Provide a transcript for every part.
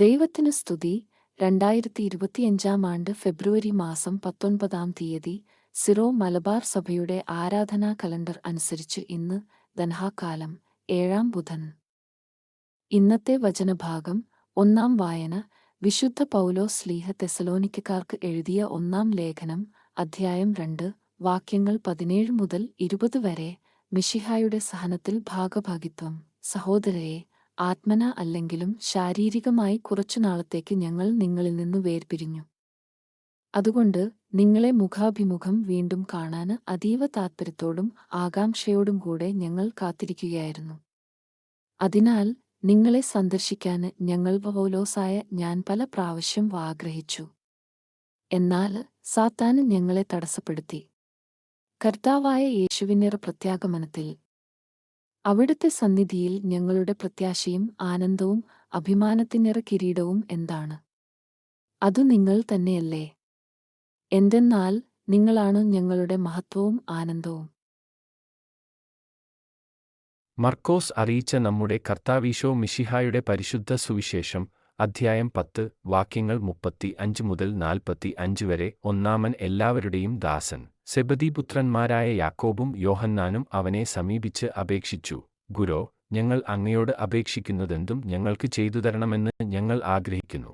ദൈവത്തിന് സ്തുതി. രണ്ടായിരത്തി ഇരുപത്തിയഞ്ചാം ആണ്ട് ഫെബ്രുവരി മാസം പത്തൊൻപതാം തീയതി സിറോ മലബാർ സഭയുടെ ആരാധനാ കലണ്ടർ അനുസരിച്ച് ഇന്ന് ദൻഹാകാലം ഏഴാം ബുധൻ. ഇന്നത്തെ വചനഭാഗം ഒന്നാം വായന വിശുദ്ധ പൗലോ സ്ലീഹ തെസലോനിക്കക്കാർക്ക് എഴുതിയ ഒന്നാം ലേഖനം അധ്യായം രണ്ട് വാക്യങ്ങൾ പതിനേഴ് മുതൽ ഇരുപത് വരെ മിഷിഹായുടെ സഹനത്തിൽ ഭാഗഭാഗിത്വം. സഹോദരരെ ആത്മന അല്ലെങ്കിലും ശാരീരികമായി കുറച്ചുനാളത്തേക്ക് ഞങ്ങൾ നിങ്ങളിൽ നിന്ന് വേർപിരിഞ്ഞു. അതുകൊണ്ട് നിങ്ങളെ മുഖാഭിമുഖം വീണ്ടും കാണാൻ അതീവ താത്പര്യത്തോടും ആകാംക്ഷയോടും കൂടെ ഞങ്ങൾ കാത്തിരിക്കുകയായിരുന്നു. അതിനാൽ നിങ്ങളെ സന്ദർശിക്കാൻ ഞങ്ങൾ പൗലോസായ ഞാൻ പല പ്രാവശ്യം ആഗ്രഹിച്ചു. എന്നാൽ സാത്താൻ ഞങ്ങളെ തടസ്സപ്പെടുത്തി. കർത്താവായ യേശുവിനിറ പ്രത്യാഗമനത്തിൽ അവിടുത്തെ സന്നിധിയിൽ ഞങ്ങളുടെ പ്രത്യാശയും ആനന്ദവും അഭിമാനത്തിനിറ കിരീടവും എന്താണ്? അതു നിങ്ങൾ തന്നെയല്ലേ? എന്തെന്നാൽ നിങ്ങളാണ് ഞങ്ങളുടെ മഹത്വവും ആനന്ദവും. മർക്കോസ് അറിയിച്ച നമ്മുടെ കർത്താവീശോ മിഷിഹായുടെ പരിശുദ്ധ സുവിശേഷം അധ്യായം പത്ത് വാക്യങ്ങൾ മുപ്പത്തി അഞ്ച് മുതൽ നാൽപ്പത്തി അഞ്ച് വരെ ഒന്നാമൻ എല്ലാവരുടെയും ദാസൻ. സെബദീപുത്രന്മാരായ യാക്കോബും യോഹന്നാനും അവനെ സമീപിച്ച് അപേക്ഷിച്ചു ഗുരോ ഞങ്ങൾ അങ്ങയോട് അപേക്ഷിക്കുന്നതെന്തും ഞങ്ങൾക്ക് ചെയ്തു തരണമെന്ന് ഞങ്ങൾ ആഗ്രഹിക്കുന്നു.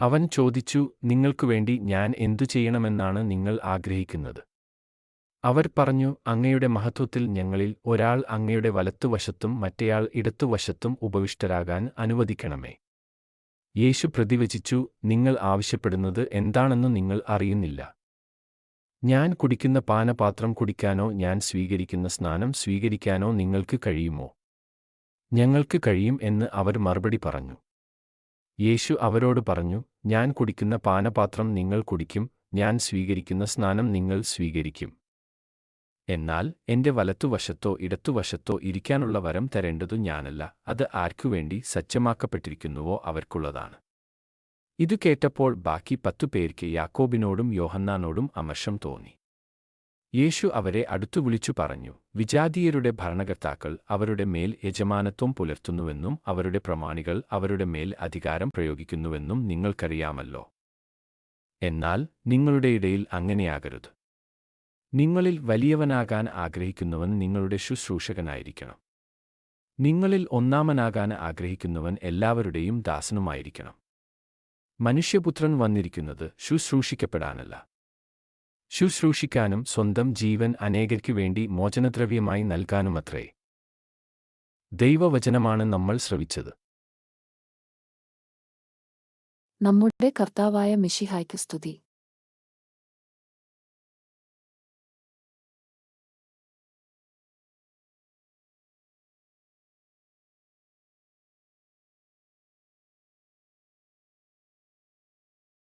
അവൻ ചോദിച്ചു നിങ്ങൾക്കു വേണ്ടി ഞാൻ എന്തു ചെയ്യണമെന്നാണ് നിങ്ങൾ ആഗ്രഹിക്കുന്നത്? അവർ പറഞ്ഞു അങ്ങയുടെ മഹത്വത്തിൽ ഞങ്ങളിൽ ഒരാൾ അങ്ങയുടെ വലത്തുവശത്തും മറ്റേയാൾ ഇടത്തുവശത്തും ഉപവിഷ്ടരാകാൻ അനുവദിക്കണമേ. യേശു പ്രതിവചിച്ചു നിങ്ങൾ ആവശ്യപ്പെടുന്നത് എന്താണെന്ന് നിങ്ങൾ അറിയുന്നില്ല. ഞാൻ കുടിക്കുന്ന പാനപാത്രം കുടിക്കാനോ ഞാൻ സ്വീകരിക്കുന്ന സ്നാനം സ്വീകരിക്കാനോ നിങ്ങൾക്ക് കഴിയുമോ? ഞങ്ങൾക്ക് കഴിയും എന്ന് അവർ മറുപടി പറഞ്ഞു. യേശു അവരോട് പറഞ്ഞു ഞാൻ കുടിക്കുന്ന പാനപാത്രം നിങ്ങൾ കുടിക്കും ഞാൻ സ്വീകരിക്കുന്ന സ്നാനം നിങ്ങൾ സ്വീകരിക്കും. എന്നാൽ എന്റെ വലത്തുവശത്തോ ഇടത്തുവശത്തോ ഇരിക്കാനുള്ള വരം തരേണ്ടതു ഞാനല്ല അത് ആർക്കുവേണ്ടി സജ്ജമാക്കപ്പെട്ടിരിക്കുന്നുവോ അവർക്കുള്ളതാണ്. ഇതു കേട്ടപ്പോൾ ബാക്കി പത്തു പേർക്ക് യാക്കോബിനോടും യോഹന്നാനോടും അമർഷം തോന്നി. യേശു അവരെ അടുത്തു വിളിച്ചു പറഞ്ഞു വിജാതീയരുടെ ഭരണകർത്താക്കൾ അവരുടെ മേൽ യജമാനത്വം പുലർത്തുന്നുവെന്നും അവരുടെ പ്രമാണികൾ അവരുടെ മേൽ അധികാരം പ്രയോഗിക്കുന്നുവെന്നും നിങ്ങൾക്കറിയാമല്ലോ. എന്നാൽ നിങ്ങളുടെ ഇടയിൽ അങ്ങനെയാകരുത്. നിങ്ങളിൽ വലിയവനാകാൻ ആഗ്രഹിക്കുന്നവൻ നിങ്ങളുടെ ശുശ്രൂഷകനായിരിക്കണം. നിങ്ങളിൽ ഒന്നാമനാകാൻ ആഗ്രഹിക്കുന്നവൻ എല്ലാവരുടെയും ദാസനുമായിരിക്കണം. മനുഷ്യപുത്രൻ വന്നിരിക്കുന്നത് ശുശ്രൂഷിക്കപ്പെടാനല്ല. ശുശ്രൂഷിക്കാനും സ്വന്തം ജീവൻ അനേകർക്കു വേണ്ടി മോചനദ്രവ്യമായി നൽകാനുമത്രേ. ദൈവവചനമാണ് നമ്മൾ ശ്രവിച്ചത്. നമ്മുടെ കർത്താവായ മിഷിഹായ്ക്ക് സ്തുതി.